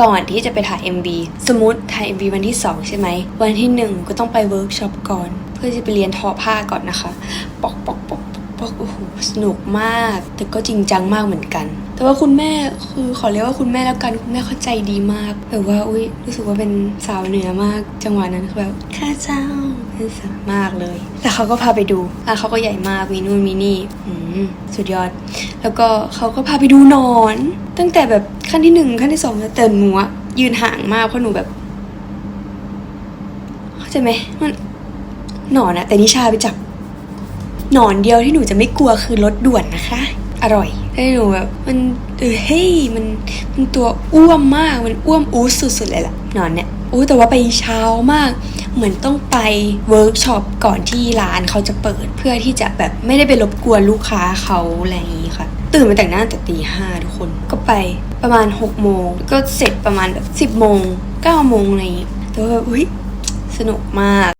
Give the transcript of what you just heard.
ก่อนที่จะไปถ่าย MV สมมติถ่าย MV วันที่ 2 ใช่ไหม วันที่ 1 ก็ต้องไปเวิร์กช็อปก่อน เพื่อจะไปเรียนทอผ้าก่อนนะคะ ปอกปอกปอก ปอกโอ้โหสนุกมาก แต่ก็จริงจังมากเหมือนกัน แต่ว่าคุณแม่คือขอเรียกว่าคุณแม่แล้วกันคุณแม่เข้าใจดีมากแบบว่าอุ้ยรู้สึกว่าเป็นสาวเหนือมาก จังหวะนั้นคือแบบข้าเจ้าเป็นสาวมากเลยแต่เขาก็พาไปดูร้านเขาก็ใหญ่มากมีนู่นมีนี่อืมสุดยอด แล้วก็เขาก็พาไปดูนอน ตั้งแต่แบบขั้นที่หนึ่งขั้นที่สองแล้วแต่หนูอะยืนห่างมากเพราะหนูแบบเข้าใจไหมมันหนอนอะแต่นิชาไปจับ หนอนเดียวที่หนูจะไม่กลัวคือรถด่วนนะคะ อร่อยให้หนูแบบมันเออเฮ้ยมันมันตัวอ้วมมากมันอ้วมอู้สุดๆเลยล่ะหนอนเนี่ยอู้แต่ว่าไปเช้ามาก เหมือนต้องไปเวิร์กช็อปก่อนที่ร้านเขาจะเปิด เพื่อที่จะแบบไม่ได้ไปรบกวนลูกค้าเขาอะไรอย่างนี้ค่ะ ตื่นมาแต่งหน้าแต่ตีห้าทุกคนก็ไปประมาณ6กโมงก็เสร็จประมาณแบบสิบโมงเก้าโมงอะไรอย่างนี้แต่ว่าแบบอุ้ยสนุกมาก